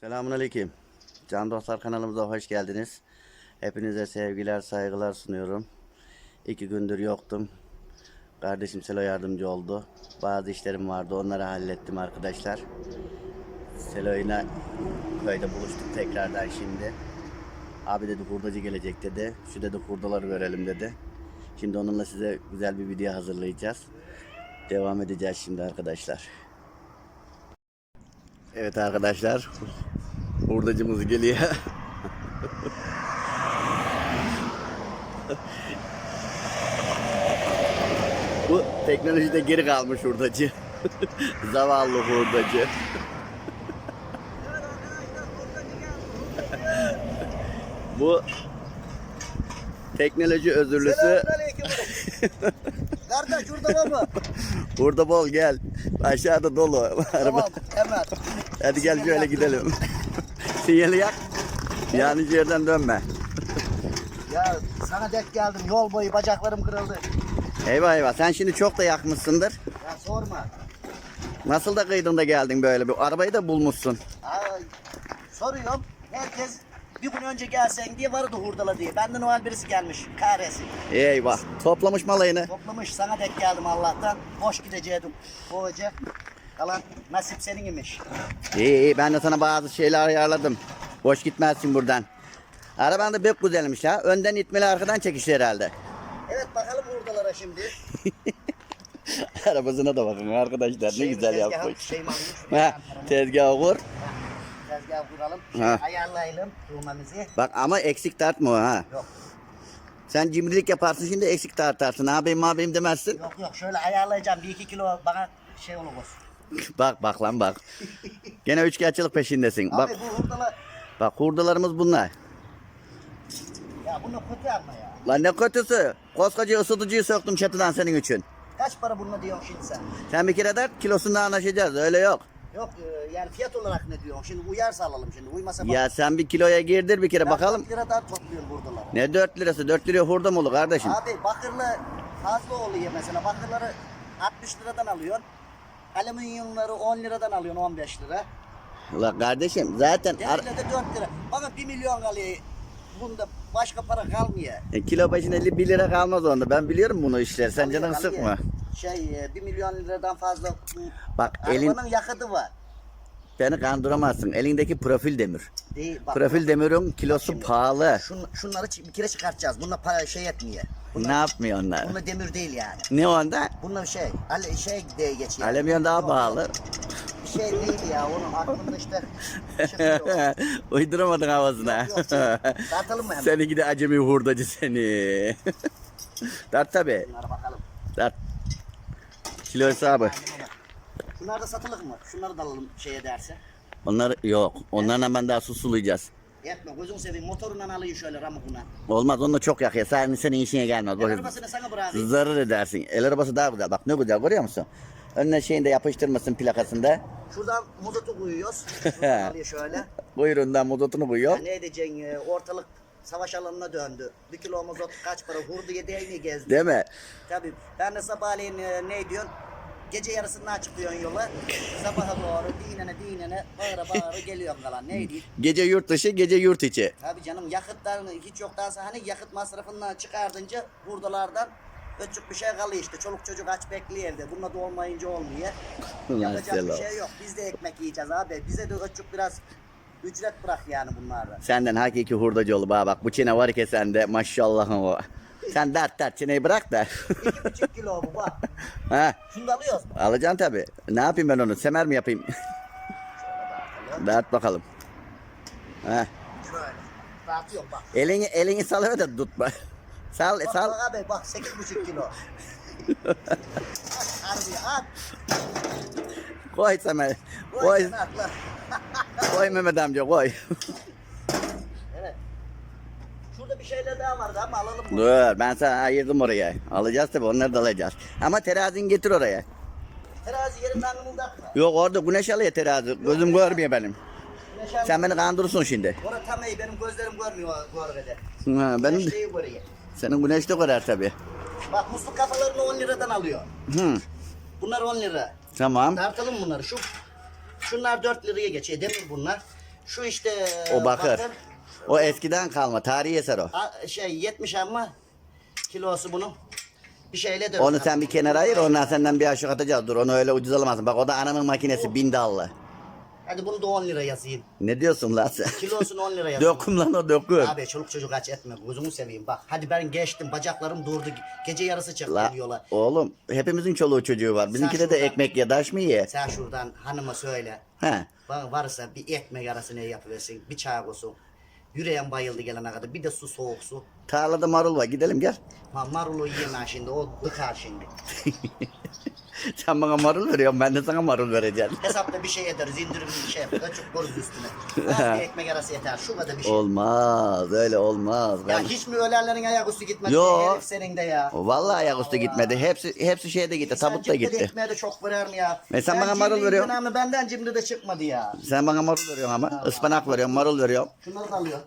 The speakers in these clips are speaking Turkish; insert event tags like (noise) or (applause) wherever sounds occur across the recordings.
Selamun Aleyküm. Can Dostlar kanalımıza hoş geldiniz. Hepinize sevgiler, saygılar sunuyorum. İki gündür yoktum. Kardeşim Selo yardımcı oldu. Bazı işlerim vardı, onları hallettim arkadaşlar. Selo'yla köyde buluştuk tekrardan şimdi. Abi dedi hurdacı gelecek dedi. Şu dedi hurdaları verelim dedi. Şimdi onunla size güzel bir video hazırlayacağız. Devam edeceğiz şimdi arkadaşlar. Evet arkadaşlar. Hurdacımız geliyor. Bu teknolojide geri kalmış hurdacı. Zavallı hurdacı. Bu teknoloji özürlüsü. Kardeş şurada var mı? Burada bol gel. Aşağıda dolu. Tamam hemen. Hadi gel şöyle gidelim. Sinyali yak. Yanlış yerden dönme. Ya sana dek geldim yol boyu bacaklarım kırıldı. Eyvah eyvah sen şimdi çok da yakmışsındır. Ya sorma. Nasıl da kıydın da geldin böyle bir arabayı da bulmuşsun. Ay, soruyorum. Herkes bir gün önce gelsen diye vardı hurdala diye. Benden o hal birisi gelmiş. Kahretsin. Eyvah toplamış malayını. Toplamış sana dek geldim Allah'tan. Boş gidecektim. Bu hoca. Kalan nasip senin imiş. İyi iyi ben de sana bazı şeyler ayarladım. Boş gitmezsin buradan. Araban da pek güzelmiş ha. Önden itmeli arkadan çekişli herhalde. Evet bakalım hurdalara şimdi. (laughs) Arabasına da bakın arkadaşlar ne güzel tezgahı- yapmış. şeyimi alayım, Ha, tezgahı kur. Tezgah kuralım. Ha. Ayarlayalım tuğmamızı. Bak ama eksik tartma o ha. Yok. Sen cimrilik yaparsın şimdi eksik tartarsın. Abim abim demezsin. Yok yok şöyle ayarlayacağım. Bir iki kilo bana şey olur. Bak bak lan bak. Gene üçkağıtçılık peşindesin. Bak Abi bu hurdalar bak hurdalarımız bunlar. ya bunu kötü yapma ya. Lan ne kötüsü. Koskoca ısıtıcıyı söktüm çatıdan senin için. Kaç para bununla diyorsun şimdi sen? Sen bir kere de kilosunda anlaşacağız öyle yok. Yok e, yani fiyat olarak ne diyorsun? Şimdi uyarsa alalım şimdi. Uymasa bak. Ya sen bir kiloya girdir bir kere Ben bakalım. 4 liradan topluyorum hurdaları. Ne 4 lirası? 4 liraya hurda mı olur kardeşim? Abi bakırlı fazla oluyor mesela. Bakırları 60 liradan alıyorsun. Alüminyumları 10 liradan alıyorsun 15 lira. La kardeşim zaten Demirle de 4 lira. Bana 1 milyon kalıyor. Bunda başka para kalmıyor. e, kilo başına 50 1 lira kalmaz onda. Ben biliyorum bunu işler. Sen Kalıyor, canını kalıyor. sıkma. Şey 1 milyon liradan fazla Bak elin arabanın yakıtı var. Beni kandıramazsın. Elindeki profil demir. Değil, bak, Profil demirin kilosu Şimdi- pahalı. Şun, şunları bir kere çıkartacağız. Bununla para şey etmiyor. Ne yapmıyor onlar? Bunlar demir değil yani. Ne onda? Bunlar şey, ale, şey diye geçiyor. Alüminyum daha pahalı. Bir şey değil ya onun aklımda işte çıkıyor. (laughs) Uyduramadın havasına. Yok, yok, tartalım mı hemen? Seni gidi acemi hurdacı seni. Dart tabi. Dart. Kilo hesabı. Şunlar da satılık mı? Şunları da alalım şeye derse. Onlar yok. Onlarla hemen daha su sulayacağız. Etme gözünü seveyim motorundan alayım şöyle ramukuna. Olmaz onunla çok yakıyor. Sen senin işine gelmez. El Boş- arabasını sana bırakayım. Zarar edersin. El arabası daha güzel. Bak ne güzel görüyor musun? Önüne şeyini de yapıştırmasın plakasında. Şuradan mozotu koyuyoruz. (laughs) Şuradan alıyor şöyle. Buyurundan muzotunu Ya koyuyor. ne edeceksin e, ortalık savaş alanına döndü. Bir kilo mazot kaç para? Hurduya değmeyi gezdi. Değil mi? Tabii ben de sabahleyin e, ne diyorsun? Gece yarısından çıkıyorsun yola. Sabaha doğru dinene dinene bağıra bağıra geliyorsun kalan. Ne diyeyim? Gece yurt dışı, gece yurt içi. Tabii canım yakıtlarını hiç yoktansa hani yakıt masrafından çıkardınca hurdalardan öçük bir şey kalıyor işte. Çoluk çocuk aç bekliyor evde. Bununla da olmayınca olmuyor. Yapacak bir şey yok. Biz de ekmek yiyeceğiz abi. Bize de öçük biraz ücret bırak yani bunlardan. Senden hakiki hurdacı ol bana bak. Bu çene var ki sende maşallah. Sen dert dert çeneyi bırak da. İki buçuk kilo bu bak. (laughs) ha, Şunu da alıyoruz mu? alacaksın tabi. Ne yapayım ben onu? Semer mi yapayım? (laughs) dert bakalım. Ha. Şöyle. Dağıtıyorum bak. Elini elini salıyor da tutma. Sal Bak, sal. bak abi bak sekiz buçuk kilo. (laughs) at harbi at. Koy Semer. Koy Koy. Koy Mehmet amca koy. Bir şeyler daha vardı ama alalım mı? Dur ben sana ayırdım oraya. Alacağız tabi onları da alacağız. Ama terazini getir oraya. Terazi yerinden kımıldatma. Yok orada güneş alıyor terazi. Gözüm görmüyor benim. Güneş Sen beni kandırırsın şimdi. Orada tam iyi benim gözlerim görmüyor arada. Ha, benim Güneş de, değil burayı. senin güneş de görer tabi. Bak musluk kafalarını 10 liradan alıyor. Hı, Bunlar 10 lira. tamam. Tartalım bunları. Şu Şunlar 4 liraya geçiyor. Demir bunlar. Şu işte O bakır. O eskiden kalma tarihi eser o. A- şey 70 ama kilosu bunun. Bir şeyle dön. Onu sen bir kenara ayır ondan senden bir aşağı atacağız. Dur onu öyle ucuz alamazsın. Bak o da anamın makinesi bin dallı. Hadi bunu da 10 lira yazayım. Ne diyorsun lan sen? Kilosunu 10 lira (laughs) yazayım. Döküm lan o döküm. Abi çoluk çocuk aç etme. Gözümü seveyim bak. Hadi ben geçtim. Bacaklarım durdu. Gece yarısı çıktım La, yola. oğlum hepimizin çoluğu çocuğu var. Bizimkide de şuradan- ekmek ya daş mı ye? Sen şuradan hanıma söyle. He. Bana varsa bir ekmek arası ne yapıversin. Bir çay olsun. Yüreğim bayıldı gelene kadar. Bir de su soğuk su. Tarlada marul var gidelim gel. Ha, marulu yiyemem şimdi. O dıkar şimdi. (laughs) Sen bana marul veriyorsun ben de sana marul vereceğim. (laughs) Hesapta bir şey ederiz. indirimli bir şey yaparız. Açık koruz üstüne. (laughs) Az bir ekmek arası yeter. Şu kadar bir şey. Olmaz öyle olmaz. Ya Ben... hiç mi ölenlerin ayaküstü gitmedi? Yo. Herif senin de ya. Vallahi ayaküstü gitmedi. Hepsi hepsi şeyde gitti. Sen Tabutta cimri de gitti. ekmeğe de çok verer mi ya? E sen Ben bana marul cimriyim veriyorsun. Önemli benden cimri de çıkmadı ya. Sen bana marul veriyorsun ama. ıspanak veriyorsun, marul veriyorsun. Şunları da alıyor.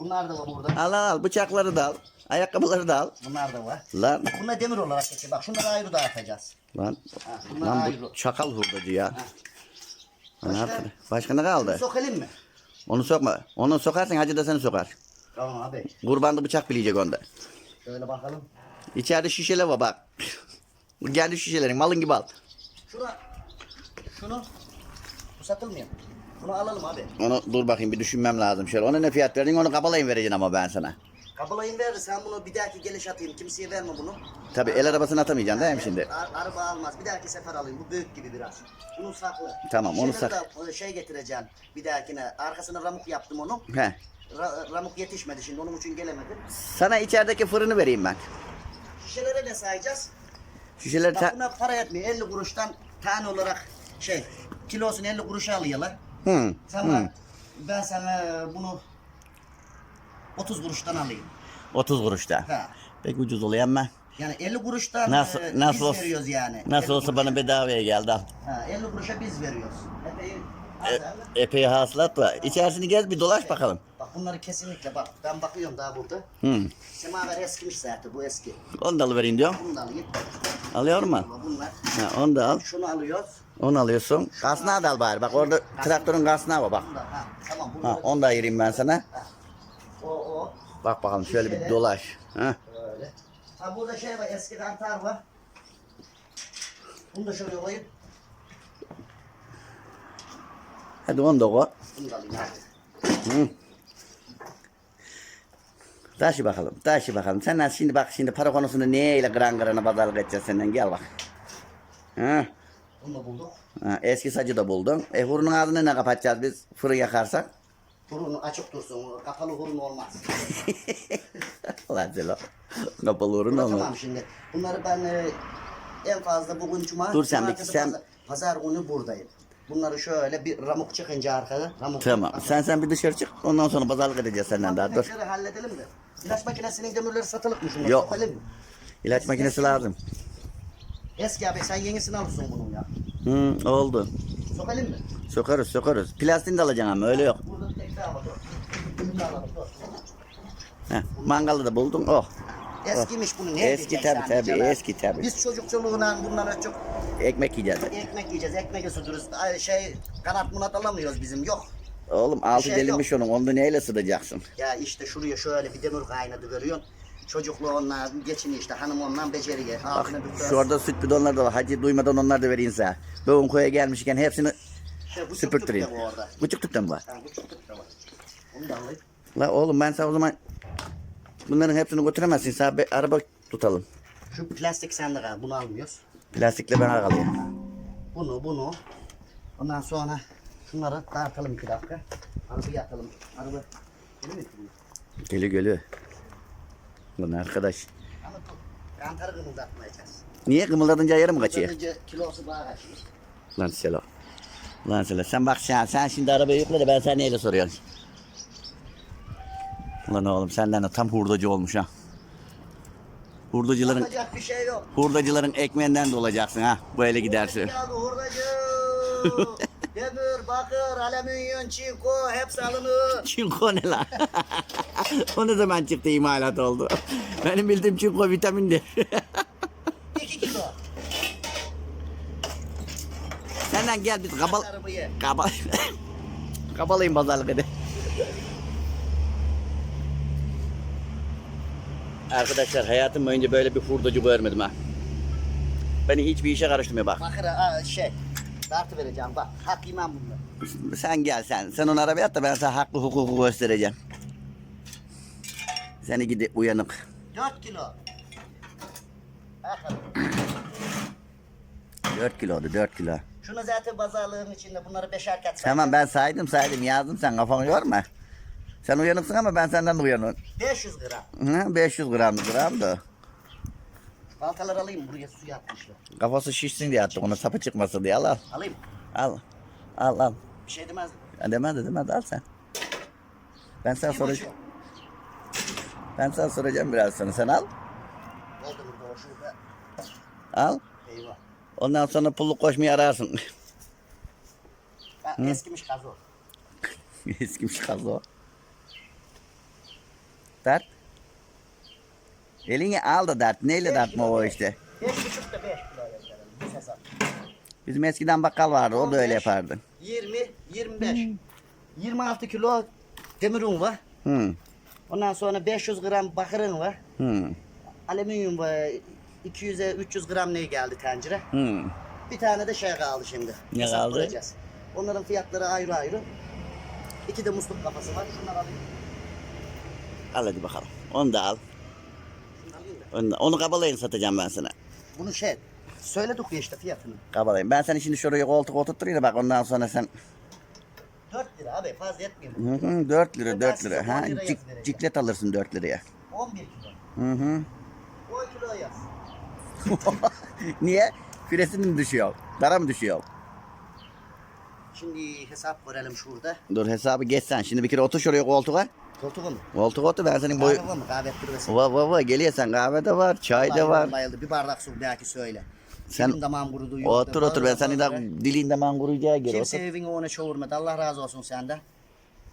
Bunlar da var burada. Al al al bıçakları da al. Ayakkabıları da al. Bunlar da var. Lan Bunlar demir olarak geçiyor. Bak şunları ayrı dağıtacağız. lan. Ha, bunlar Lan ayrı. bu çakal hurdacı ya. Lan Başka? Başka ne kaldı? Sokalım mı? Onu sokma. Onu sokarsan hacı da seni sokar. Tamam abi. Kurbanlı bıçak bilecek onda. Şöyle bakalım. İçeride şişeler var bak. Geldi şişelerin malın gibi al. Şuna. Şunu. Bu satılmıyor. Bunu alalım abi. Onu dur bakayım bir düşünmem lazım şöyle. Ona ne fiyat verdin onu kabalayın vereceksin ama ben sana. Kabalayın veririz. Sen bunu bir dahaki geliş atayım. Kimseye verme bunu. Tabi el arabasını atamayacaksın değil mi şimdi? Ar- araba almaz. Bir dahaki sefer alayım. Bu büyük gibi biraz. Bunu sakla. Tamam, onu Şeyleri sak- de, e, şey getireceksin bir dahakine. Arkasına ramuk yaptım onu. He. Ra- ramuk yetişmedi şimdi onun için gelemedim. Sana içerideki fırını vereyim ben. Şişelere ne sayacağız? Şişeleri Bak ta- buna para etmiyor. 50 kuruştan tane olarak şey kilosunu 50 kuruşa alıyorlar. Hı. Sen hı. bak, ben sana bunu 30 kuruştan alayım. 30 kuruşta. Ha. Pek ucuz oluyor ama. Yani 50 kuruştan Nasıl e, nasıl biz olsa, veriyoruz yani. Nasıl 50 olsa kuruş. bana bedavaya geldi. Ha, 50 kuruşa biz veriyoruz. Epey E, epey hasılat var. İçerisini gez bir dolaş bakalım. Bak bunları kesinlikle bak ben bakıyorum daha burada. Hı. Semaver eskimiş zaten bu eski. Onu da alıvereyim diyorum. Bunu da alayım. Alıyor mu? Bunlar. Ha, onu da al. Şunu alıyoruz. Onu alıyorsun. Kasnağı da al bari. Bak orada traktörün kasnağı var bak. Ha tamam Ha, onu da ayırayım ben sana. o o Bak bakalım şöyle bir dolaş. Ha. böyle. Ha burada şey var eski kantar var. Bunu da şuraya koyayım. Hadi onu da koy. Bunu da alayım abi. Hı. Taşı bakalım, taşı bakalım. Senden şimdi bak şimdi para konusunu neyle gran grana pazarlık edeceğiz senden gel bak. Ha. Bunu da bulduk. ha, eski sacı da buldun. E hurunun ağzını ne kapatacağız biz fırın yakarsak? Hurun açık dursun. Kapalı hurun olmaz. (laughs) Ulan Zelo. Kapalı hurun Buna olmaz. tamam şimdi. Bunları ben e, en fazla bugün cuma. Dur sen bir- sen- Pazar, pazar günü buradayım. Bunları şöyle bir ramuk çıkınca arkada. Ramuk Tamam. Sen sen bir dışarı çık. Ondan sonra pazarlık edeceğiz senden daha. Dur. Halledelim de. İlaç makinesinin demirleri satılık mı şunlar? Yok. İlaç makinesi lazım. Eski abi sen yenisini alırsın bunun ya. Hı, oldu. Sokalım mı? Sokarız sokarız. Plastiğini de alacaksın ama öyle yok. Burada bir tek daha var. Dur. Bunu da alalım, dur. Heh, mangalı da buldun. Oh. Eskiymiş bunu ne Eski edeceksin tabii, eski tabii. Biz çocukçuluğundan bundan çok Ekmek yiyeceğiz. ekmek yiyeceğiz, ekmek ısıtırız. Ay, Şey kanat munat alamıyoruz bizim yok. Oğlum altı şey delinmiş onun. Onu neyle ısıtacaksın? Ya işte şuraya şöyle bir demir kaynadı görüyorsun. Çocukluğu onlar geçiniyor işte hanım ondan beceriyor. Bak bir şurada süt bidonları da var. Hacı duymadan onlar da vereyim sana. Doğum koya gelmişken hepsini şey, bu süpürttüreyim. çöplük de bu orada. Küçük tüpten mi var? Ha, bu de var. Onu da alayım. La oğlum ben sana o zaman bunların hepsini götüremezsin. Sana bir araba tutalım. Şu plastik sende kal. Bunu almıyoruz. Plastikle ben alayım. Bunu bunu. Ondan sonra şunları dağıtalım iki dakika. Arabayı atalım. Araba. Değil mi? Geliyor. Lan arkadaş. Kantarı kımıldatmayacağız. Niye kımıldadınca yarım kaçıyor? Önce kilosu daha kaçmış. Lan Selo. Lan Selo sen bak sen, sen şimdi arabayı yükle de ben sana neyle soruyorum. Lan oğlum senden de tam hurdacı olmuş ha. Hurdacıların Yapacak bir şey yok. hurdacıların ekmeğinden de olacaksın ha. Bu ele gidersin. Hurdacı. (laughs) Bakır, alüminyum, çinko hepsi alınır. (laughs) Çinko ne lan? (laughs) o ne zaman çıktı imalat oldu? Benim bildiğim çinko vitamindir. (laughs) 2 kilo. Senden gel biz kabal... Kabal... Kapalayın pazarlık hadi. Arkadaşlar hayatım boyunca böyle bir hurdacı görmedim ha. Beni hiçbir işe karıştırmıyor bak. Bakır şey. Dartı vereceğim bak. Hak imam bunlar. Sen gel sen. Sen onu arabaya at da ben sana haklı hukuku göstereceğim. Seni gidi uyanık. 4 kilo. Bakalım. 4 kilodu 4 kilo. Şunu zaten pazarlığın içinde bunları beşer kat Tamam ben saydım saydım yazdım sen kafanı yorma. Sen uyanıksın ama ben senden de uyanıyorum. 500 gram. Hı, 500 gram gram da. Baltaları alayım buraya su atmışlar. Kafası şişsin diye attık ona sapı çıkmasın diye al al. Alayım. Al. Al al. Bir şey demez. Ya demedi demedi al sen. Ben sana Bir soracağım. Ben sana soracağım biraz sonra sen al. Oldu burada o şurada. Al. Eyvah. Ondan sonra pulluk koşmayı ararsın. Ha, eskimiş gazo. (laughs) Eskimiş kaldı o. Dert. Elini al da dert. Neyle dert kilo o işte? Beş buçuk da beş kilo hesap. Bizim eskiden bakkal vardı o da öyle 15, yapardı. 20, 25. 26 kilo demir un var. Hı. Ondan sonra 500 gram bakırın var. Hı. Alüminyum var. 200'e 300 gram ne geldi tencere. Hı. Bir tane de şey kaldı şimdi. Ne Hesap kaldı? kuracağız. Onların fiyatları ayrı ayrı. İki de musluk kafası var. Şunları alayım. Al hadi bakalım. Onu da al. Onu, onu kabalayın satacağım ben sana. Bunu şey söyledik ya işte fiyatını. Kabalayın. Ben seni şimdi şuraya koltuk oturtturayım da bak ondan sonra sen 4 lira abi fazla etmiyor. hı hı, 4 lira Ben 4 size lira. Ha, cik, ciklet alırsın 4 liraya. 11 kilo. Hı hı. 10 kilo yaz. (laughs) Niye? Küresinin mi düşüyor? Dara mı düşüyor? Şimdi hesap görelim şurada. Dur hesabı geç sen. Şimdi bir kere otur şuraya koltuğa. Koltuğu mu? Koltuk otur ben senin boy... Kahve var mı? Kahve ettirmesin. Va va va geliyor sen kahvede var, çay da var. Bayıldı. Bir bardak su belki söyle. Sen Dilim damağım kurudu. yok Otur otur ben bağıra seni de bağıra. dilinde mangurucuya gir Kimse otur. evini ona çoğurmadı. Allah razı olsun senden.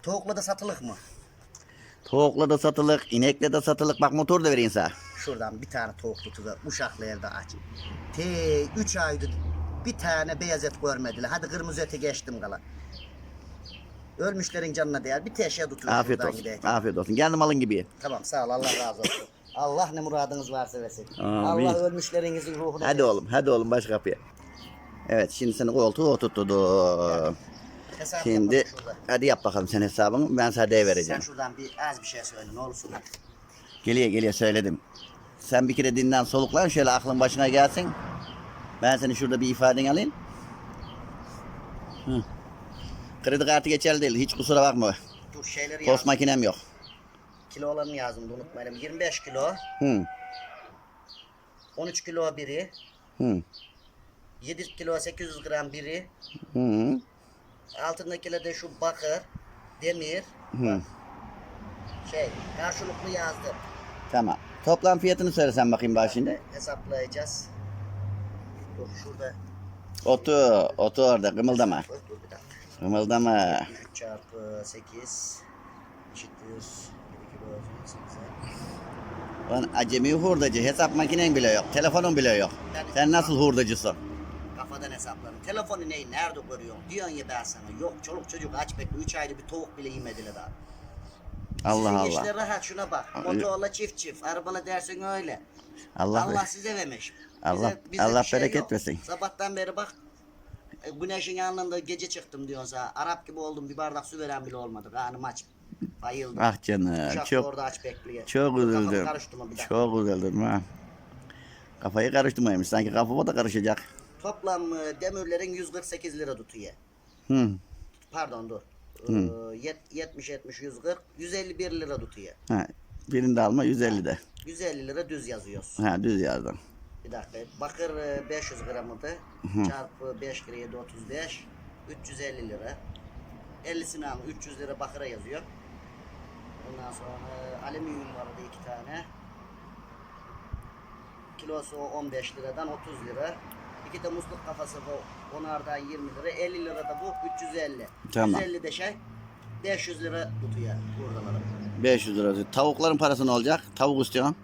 Tavukla da satılık mı? Tavukla da satılık, inekle de satılık. Bak motor da vereyim sana. Şuradan bir tane tavuk tutuver. Uşaklı evde aç. Te 3 aydır bir tane beyaz et görmediler. Hadi kırmızı ete geçtim kala. Ölmüşlerin canına değer. Bir teşe tutuver. Afiyet olsun. gidelim. Afiyet olsun. Kendim alın gibi. Tamam sağ ol Allah razı olsun. (laughs) Allah ne muradınız varsa versin. Amin. Allah ölmüşlerinizin ruhuna Hadi versin. oğlum, hadi oğlum baş kapıya. Evet, şimdi seni koltuğa oturtturdum. Hesap Şimdi yapalım şurada. hadi yap bakalım sen hesabını. Ben sana D vereceğim. Sen şuradan bir az bir şey söyle ne olursun. Geliyor geliyor söyledim. Sen bir kere dinlen soluklan şöyle aklın başına gelsin. Ben seni şurada bir ifadeni alayım. Hı. Kredi kartı geçerli değil. Hiç kusura bakma. Dur şeyleri Post yazdım. makinem yok. Kilolarını yazdım da unutmayalım. 25 kilo, Hı. 13 kilo biri, Hı. 7 kilo 800 gram biri, Hı. altındakiler de şu bakır, demir, Hı. şey karşılıklı yazdım. Tamam. Toplam fiyatını söylesen bakayım bana şimdi. Hesaplayacağız. Dur şurada. Otur. Otur orada. Kımıldama. Dur, dur bir dakika. Kımıldama. 3 çarpı 8 eşittir 7 kilo 8'e. Lan acemi hurdacı. Hesap makinen bile yok. Telefonun bile yok. Sen nasıl hurdacısın? Kafadan hesaplarım. Telefonu neyi nerede görüyorsun? Diyorsun ya ben sana. Yok çoluk çocuk aç bekle. 3 ayda bir tavuk bile yemediler daha. Allah Sizin Allah. işler rahat şuna bak. Motorla çift çift. Arabala dersin öyle. Allah, Allah, size vermiş. Allah- Allah bereket versin. Sabahtan beri bak. E, Güneşin yanında gece çıktım diyorsun sana. Arap gibi oldum bir bardak su veren bile olmadı. Karnım aç. Bayıldım. Ah canım. Uşak da Çok orada aç bekliyor. çok üzüldüm. Çok üzüldüm ha. Kafayı karıştırmaymış. Sanki kafama da karışacak. Toplam e, demirlerin 148 lira tutuyor. Hı. Pardon dur. Ee, yet- 70 70 140 151 lira tutuyor. Ha. Birinde alma 150 de. 150 lira düz yazıyoruz. Ha düz yazdım. Bir dakika. Bakır e, 500 gramıydı. Çarpı 5 kere 7 35. 350 lira. 50'sini al 300 lira bakıra yazıyor. Ondan sonra alüminyum vardı iki tane. Kilosu 15 liradan 30 lira. İki de musluk kafası bu. Onardan 20 lira. 50 lira da bu 350. Tamam. 150 de şey 500 lira tutuyor buradalarım. 500 lira. Tavukların parası ne olacak? Tavuk istiyorum.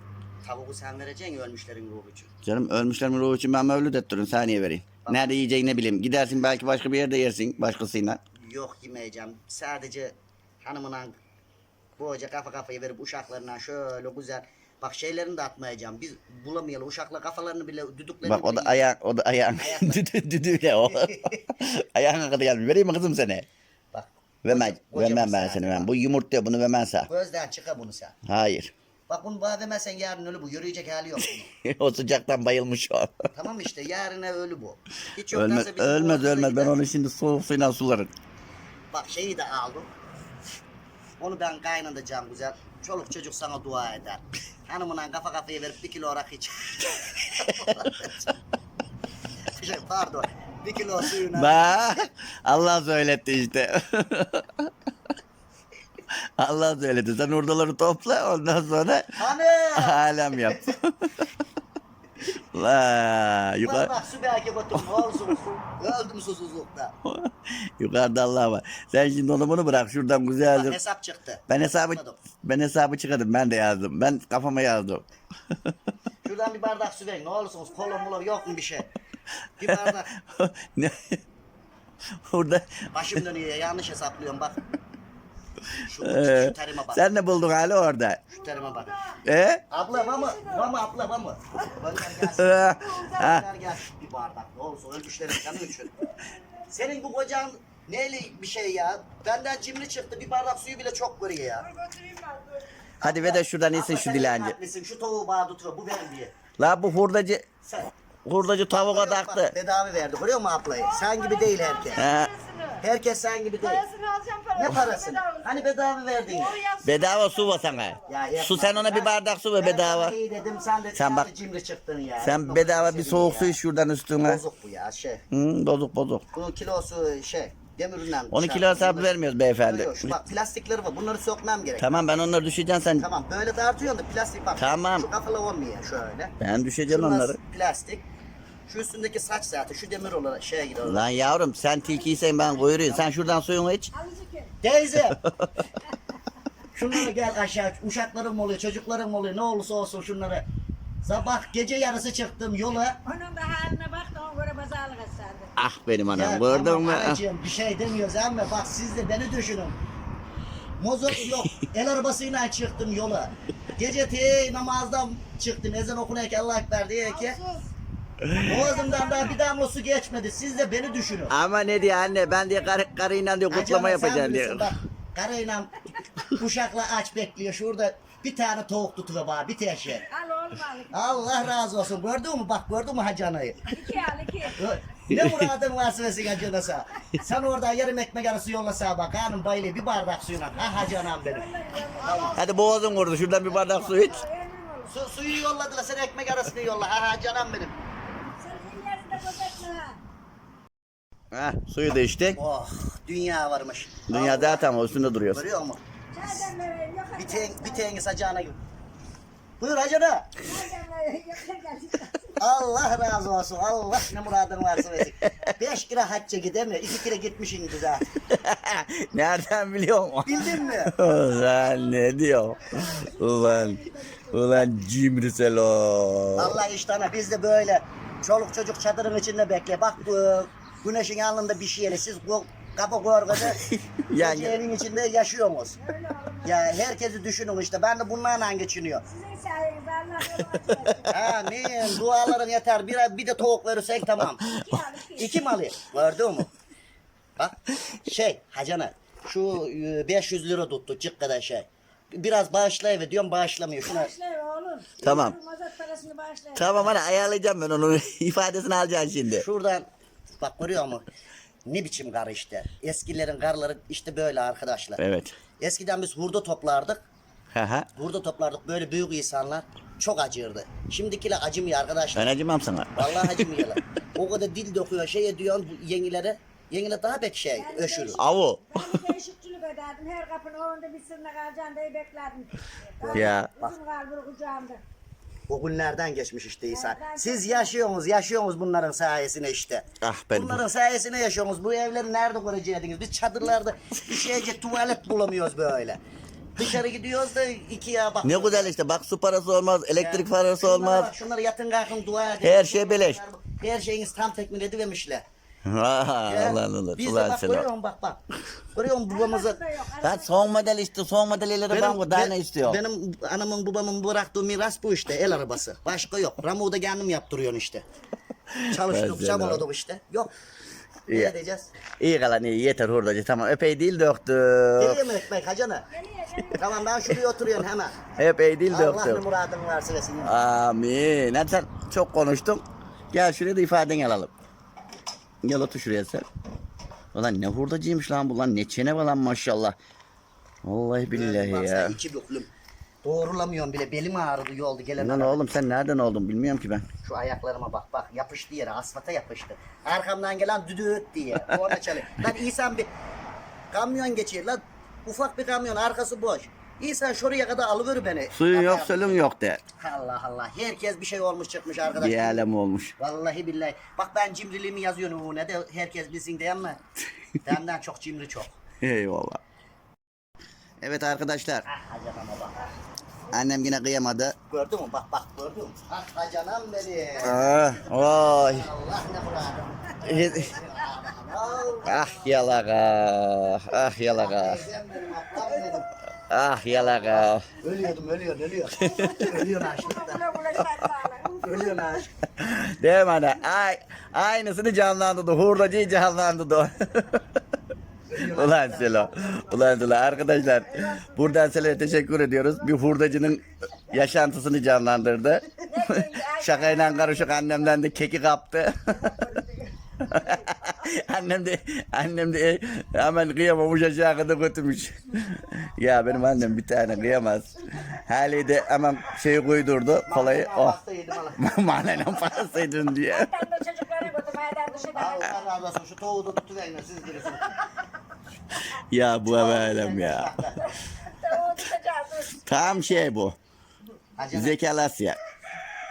Tavuğu sen vereceksin ölmüşlerin ruhu için. Canım ölmüşlerin ruhu için ben mevlüt ettiririm. Saniye vereyim. Nerede yiyeceğini ne bileyim. Gidersin belki başka bir yerde yersin başkasıyla. Yok yemeyeceğim. Sadece hanımına bu hoca kafa kafaya verip uşaklarına şöyle güzel Bak şeylerini de atmayacağım. Biz bulamayalım. Uşakla kafalarını bile düdüklerini Bak o da ayağın, o da ayağın. (laughs) Düdüğüyle o. (laughs) ayağın kadar gelmiş. Vereyim mi kızım seni? Bak. Vermem, vermem ben seni. Ben. Bu yumurtluyor bunu vermem sana. Gözden çıka bunu sen. Hayır. Bak bunu bana vermezsen yarın ölü bu. Yürüyecek hali yok (laughs) o sıcaktan bayılmış o. tamam işte yarına ölü bu. Hiç ölmez, bizim ölmez, ölmez. Ben onu şimdi soğuk suyla sularım. Bak şeyi de aldım. Onu ben kaynatacağım güzel. Çoluk çocuk sana dua eder. Hanımına kafa kafaya verip bir kilo rakı iç. şey, (laughs) pardon. Bir kilo suyuna. Bak Allah söyletti işte. (laughs) Allah söyledi. Sen oradaları topla ondan sonra Hani? alem yap. (laughs) La yukarı, bak su belki batım. Olsun. Öldüm susuzlukta. yukarıda Allah var. Sen şimdi onu bunu bırak şuradan Bak güzelce. hesap çıktı. Ben hesabı Yapmadım. ben hesabı çıkardım. Ben de yazdım. Ben kafama yazdım. (laughs) Şuradan bir bardak su verin. Ne olursunuz. Kola mola yok mu bir şey? Bir bardak. (laughs) ne? Orada Başım dönüyor. Yanlış hesaplıyorum bak. Şu, şu terime bak. sen ne buldun hali orada? Şu terime bak. E? Abla? Var mı abla var mı? Gönder gelsin. (laughs) gelsin bir bardak. Ne olursa ölmüşlerin kanı için. Senin bu kocan neyle bir şey ya? Benden cimri çıktı. Bir bardak suyu bile çok veriyor ya. Hadi ve de şuradan Abla şu dilenci. haklısın. Şu tavuğu bana tutuyor. Bu benim diye. La bu hurdacı Sen. hurdacı tavuğa Bak, taktı. Bedava verdi. Görüyor musun ablayı? Sen gibi değil herkes. Herkes sen gibi değil. Parasını alacağım parasını. Ne parasını? Bedava. Hani bedava verdin. Doğru. Bedava su var sana. Ya yapma. Su sen ona bir bardak su ver Ben bedava. sana iyi dedim sen de Sen sen bak- cimri çıktın ya. Sen Çok bedava bir soğuk ya. su iç şuradan üstüne. Bozuk bu ya şey. Hı, bozuk bozuk. Bunun kilosu şey demirden. 12 kilo hesabı vermiyoruz beyefendi. Şu bak plastikleri var. Bunları sökmem gerek. Tamam ben onları düşeceğim sen. Tamam böyle dartıyorsun da plastik bak. Tamam. Şu kafalı olmuyor şöyle. Ben düşeceğim Şunlar onları. plastik. Şu üstündeki saç zaten şu demir olarak şeye gidiyor. Lan yavrum sen tilkiysen ben kuyruğuyum. Sen şuradan suyunu iç. Teyze. (laughs) şunları gel aşağı. Uşaklarım oluyor, çocuklarım oluyor. Ne olursa olsun şunları. Sabah gece yarısı çıktım yola. Onun da haline bak da ona göre pazarlık etserdi. Ah benim anam gördün tamam mü? anacığım, bir şey demiyoruz ama bak siz de beni düşünün. Mozot yok. (laughs) El arabasıyla çıktım yola. Gece te namazdan çıktım. Ezan okunarken Allah ekber diye ki. Boğazımdan daha bir damla su geçmedi. Siz de beni düşünün. Ama ne diyor anne ben diye karı, karıyla diyor kutlama Acaba sen yapacağım bilirsin, diyor. Bak karıyla kuşakla aç bekliyor. Şurada bir tane tavuk tutuyor bana bir tane şey. Al. Allah razı olsun. Gördün mü? Bak gördün mü Hacı Ana'yı? İki al iki. Ne muradın varsa versin Hacı Ana'sa. Sen oradan yarım ekmek arası yollasa bak. Hanım bayılıyor bir bardak suyuna. Ha Hacı Anam benim. Hadi boğazın kurdu şuradan bir bardak su iç. Su, suyu yolladılar sen ekmek arasını yolla. Ha Hacı Anam benim. Ha, suyu da içtik. Oh dünya varmış. Dünya zaten o üstünde duruyor. Görüyor musun? Çaydan vereyim yok. Bir, ten, bir tengis Hacı Ana gibi. Buyur Hacı Ana. Çaydan vereyim yok. Allah razı olsun. Allah ne muradın varsa versin. Beş kere hacca gidemiyor. İki kere gitmişsin güzel. (laughs) Nereden biliyorsun? Bildin mi? (laughs) Ulan ne diyor? Ulan, ulan cimri o. Allah işte ana biz de böyle çoluk çocuk çadırın içinde bekle. Bak bu güneşin alnında bir şeyle siz bu kapı korkuda Yani- evin içinde yaşıyorsunuz. Ya herkesi düşünün işte ben de bunlarla geçiniyor. Etsin. Amin duaların yeter bir, bir de tavuk verirsek tamam. İki al iki. Malı gördün mü? Bak şey hacana şu e, 500 lira tuttu cık kadar şey. Biraz bağışlayıver diyorum bağışlamıyor. Şuna Bağışlayın Tamam. Mazot parasını bağışlayın. Tamam hadi ayarlayacağım ben onu. (laughs) ifadesini alacaksın şimdi. Şuradan bak görüyor musun? Ne biçim karı işte. Eskilerin karları işte böyle arkadaşlar. Evet. Eskiden biz hurda toplardık. Hı. Hurda toplardık böyle büyük insanlar. Çok acırdı. Şimdikiler acımıyor arkadaşlar. Ben acımam sana. Vallahi (laughs) acımıyorlar. o kadar dil dokuyor şey ediyorsun bu yengilere. Yengiler daha pek şey öşürür. Avu. Ben ederdim. Her kapının önünde bir sırna kalacağını diye beklerdim. (laughs) Ya. Uzun kalbur kucağımda. O günlerden geçmiş işte İsa. Siz yaşıyorsunuz, yaşıyorsunuz bunların sayesinde işte. Ah ben Bunların sayesinde yaşıyorsunuz. Bu evleri nerede kuracaktınız? Biz çadırlarda bir şeyce tuvalet bulamıyoruz böyle. Dışarı gidiyoruz da ikiye bak. Ne güzel işte bak su parası olmaz, elektrik parası Şunlara olmaz. bak, şunları yatın kalkın dua edin. Her şey beleş. Her şeyiniz tam tekmil edivermişler. Allah Allah. Biz de bak görüyor musun bak bak. Görüyor musun babamızı? Ben son model işte son modelleri ben bu daha ne istiyor? Benim anamın babamın bıraktığı miras bu işte el arabası. Başka yok. Ramuğu da kendim yaptırıyorsun işte. Çalıştık, çabaladık işte. Yok. Ne İyi. edeceğiz? İyi kalan iyi yeter hurdacı tamam epey değil döktük. Geliyor mu ekmek hacana? Tamam ben şuraya oturuyorum hemen. Epey değil Allah ne döktük. muradını versin versin. Amin. Hadi sen çok konuştun. Gel şuraya da ifadeni alalım. Gel otur şuraya sen. Ulan ne hurdacıymış lan bu lan ne çene var lan maşallah. Vallahi billahi ya. iki büklüm. Doğrulamıyorum bile. Belim ağrıdı yolda gelen. Lan oğlum sen nereden oldun bilmiyorum ki ben. Şu ayaklarıma bak bak yapıştı yere asfalta yapıştı. Arkamdan gelen düdüğüt diye. Orada çalıyor. Lan İhsan bir kamyon geçiyor lan. Ufak bir kamyon arkası boş. İhsan şuraya kadar alıver beni. Suyun yok Bak, sölün yok de. Allah Allah. Herkes bir şey olmuş çıkmış arkadaş. Bir alem olmuş. Vallahi billahi. Bak ben cimriliğimi yazıyorum o ne de herkes bilsin değil mi? (laughs) Benden çok cimri çok. Eyvallah. Evet arkadaşlar. Ah hacanama bak. ah. Annem yine kıyamadı. Gördün mü? Bak bak gördün mü? Ah hacanam benim. Ah, vay. Allah ne muradım. (laughs) ah yalaka. Ah yalaka. Teyzem benim, ablam benim. Ah yalaka. Ölüyordum, ölüyor, ölüyor. (laughs) ölüyor sağlık. (laughs) Ölüyor aç. Değil mi ana? Ay, aynısını canlandırdı. Hurdacıyı canlandırdı. (laughs) Ulan Selo. Ulan Selo. Arkadaşlar buradan Selo'ya teşekkür ediyoruz. Bir hurdacının yaşantısını canlandırdı. Şakayla karışık annemden de keki kaptı. (laughs) annem de annem de hemen kıyamamış aşağı kadar götürmüş. (laughs) ya benim annem bir tane kıyamaz. Hali de hemen şeyi koydurdu kolayı. Oh. Allah. Manenin parasıydın diye. Ben de çocuklara götürmeden dışarıda. Allah razı olsun şu tavuğu da tutuverin siz bilirsiniz. (laughs) Ya bu alem ya. Tam şey bu. Zekalasya.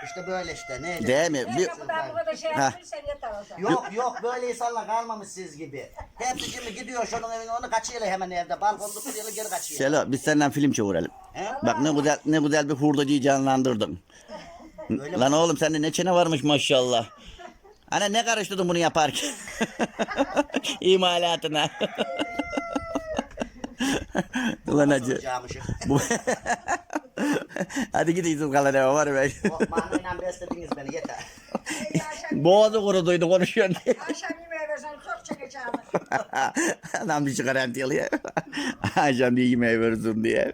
İşte böyle işte ne? Değil mi? Bir Bir, kapıdan bu kadar şey Ha. yeter o zaman. Yok yok böyle insanlar kalmamış siz gibi. Hepsi şimdi gidiyor şunun evine onu kaçıyorlar hemen evde. Balkonda duruyorlar geri kaçıyor. Selo biz senden film çevirelim. He? Bak ne güzel ne güzel bir hurdacıyı canlandırdın. Öyle Lan oğlum sende ne çene varmış maşallah. Ana ne karıştırdın bunu yaparken? (laughs) İmalatına. (laughs) Ulan hacı. (laughs) Bu... Hadi gidin siz kalan eve var be. O manayla beslediniz beni yeter. Boğazı kuruduydu konuşuyorsun diye. Akşam yemeği versen çok çekeceğim. (laughs) Adam bir çıkaran diyor. Akşam bir yemeği verirsin diye.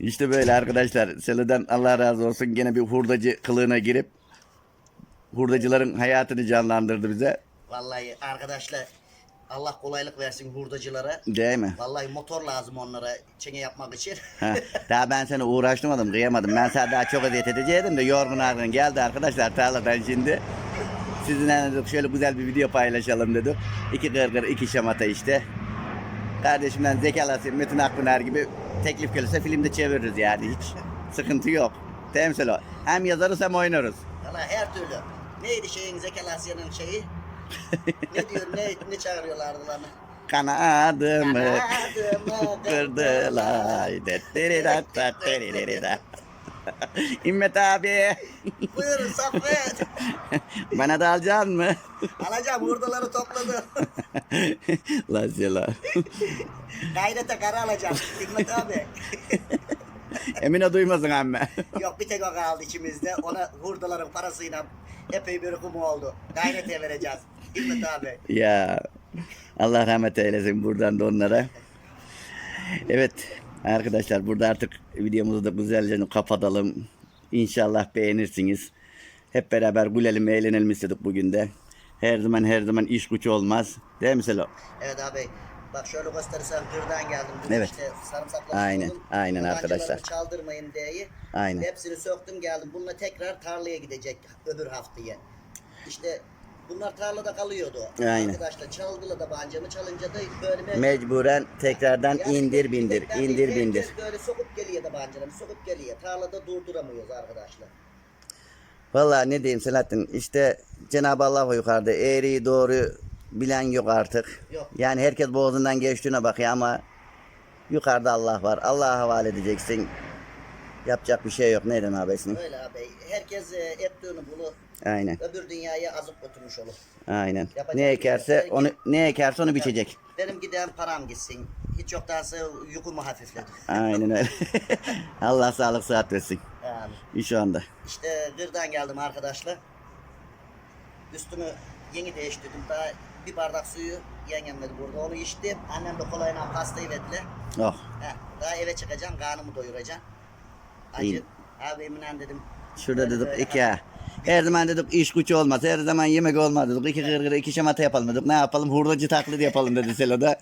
İşte böyle arkadaşlar. Selo'dan Allah razı olsun. Gene bir hurdacı kılığına girip hurdacıların hayatını canlandırdı bize. Vallahi arkadaşlar Allah kolaylık versin hurdacılara. Değil mi? Vallahi motor lazım onlara çene yapmak için. Ha, daha ben seni uğraştırmadım, kıyamadım. Ben sana daha çok eziyet edecektim de yorgun argın geldi arkadaşlar tarladan şimdi. Sizinle dedik şöyle güzel bir video paylaşalım dedik. İki gırgır, iki şamata işte. Kardeşimden Zeki Alasya, Metin Akpınar gibi teklif gelirse filmde çeviririz yani hiç sıkıntı yok. Temsil o. Hem yazarız hem oynarız. Vallahi her türlü. Neydi şeyin Zekalasya'nın şeyi? Ne diyor ne, ne çağırıyorlardı lan? Kanadımı Kanadımı kırdılar. Dettirida. İmmet abi. Buyurun Saffet. Bana da alacaksın mı? Alacağım hurdaları topladım. Lan Sela. Gayrete kara alacağım. Hikmet abi. Emine duymasın amme. Yok bir tek o kaldı içimizde. Ona hurdaların parasıyla epey bir kum oldu. Gayrete vereceğiz. Hikmet abi. ya Allah rahmet eylesin buradan da onlara. Evet arkadaşlar burada artık videomuzu da güzelce kapatalım. İnşallah beğenirsiniz. Hep beraber gülelim eğlenelim istedik bugün de. Her zaman her zaman iş güç olmaz. Değil mi Selo? Evet abi. Bak şöyle gösterirsem kırdan geldim. Dün Evet. işte sarımsakları Aynen, soydum. aynen arkadaşlar. çaldırmayın diye. Aynen. Hepsini söktüm geldim. Bununla tekrar tarlaya gidecek öbür haftaya. İşte bunlar tarlada kalıyordu. Aynen. Arkadaşlar çaldılar da bancamı çalınca da böyle bir- Mecburen tekrardan Yani indir bindir, indir herkes bindir. böyle sokup geliyor da bancalarını sokup geliyor. Tarlada durduramıyoruz arkadaşlar. Vallahi ne diyeyim Selahattin işte Cenab-ı Allah var yukarıda eğriyi doğru bilen yok artık. Yok. Yani herkes boğazından geçtiğine bakıyor ama yukarıda Allah var. Allah'a havale edeceksin. Yapacak bir şey yok. Neyden habersin? Öyle abi. Herkes e, ettiğini bunu Aynen. Öbür dünyaya azıp götürmüş olur. Aynen. Yapacak Ne şey ekerse yok. onu ne ekerse onu biçecek. Benim giden param gitsin. Hiç yoktansa yükümü hafifledim. Aynen öyle. (laughs) Allah sağlık sıhhat versin. Yani Şu anda. işte gırdan geldim arkadaşlar. Üstünü yeni değiştirdim. Daha bir bardak suyu yengem dedi burada. Onu içtim. Annem de kolayla pastayı verdiler. Oh. Heh, daha eve çıkacağım. Karnımı doyuracağım. İyi. Acı. Abi Emine dedim. Şurada böyle iki ha. Her zaman dedik iş güç olmaz. Her zaman yemek olmaz dedik. İki kırgırı iki şamata yapalım dedik. Ne yapalım? Hurdacı taklidi yapalım dedi Selo'da.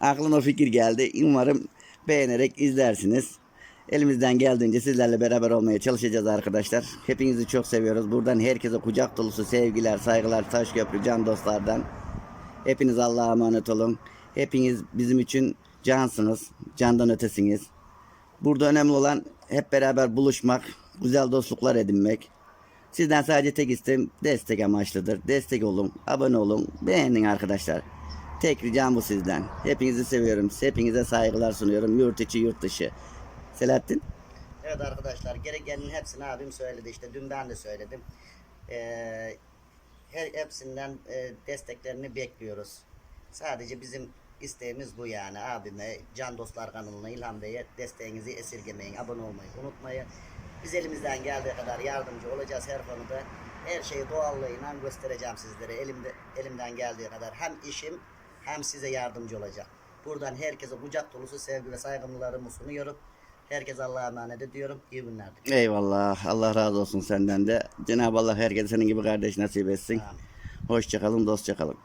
Aklıma o fikir geldi. Umarım beğenerek izlersiniz. Elimizden geldiğince sizlerle beraber olmaya çalışacağız arkadaşlar. Hepinizi çok seviyoruz. Buradan herkese kucak dolusu sevgiler, saygılar, Taşköprü can dostlardan. Hepiniz Allah'a emanet olun. Hepiniz bizim için cansınız. Candan ötesiniz. Burada önemli olan hep beraber buluşmak, güzel dostluklar edinmek. Sizden sadece tek isteğim destek amaçlıdır. Destek olun, abone olun, beğenin arkadaşlar. Tek ricam bu sizden. Hepinizi seviyorum. Hepinize saygılar sunuyorum. Yurt içi, yurt dışı. Selahattin? Evet arkadaşlar gerekenin hepsini abim söyledi işte dün ben de söyledim. Ee, her hepsinden e, desteklerini bekliyoruz. Sadece bizim isteğimiz bu yani abime Can Dostlar kanalına İlham Bey'e desteğinizi esirgemeyin. Abone olmayı unutmayın. Biz elimizden geldiği kadar yardımcı olacağız her konuda. Her şeyi doğallığıyla göstereceğim sizlere. Elimde elimden geldiği kadar hem işim hem size yardımcı olacak. Buradan herkese kucak dolusu sevgi ve saygımlarımı sunuyorum. Herkese Allah'a emanet ediyorum. İyi günler. Eyvallah. Allah razı olsun senden de. Cenab-ı Allah herkese senin gibi kardeş nasip etsin. Amin. Hoşçakalın, dostça kalın.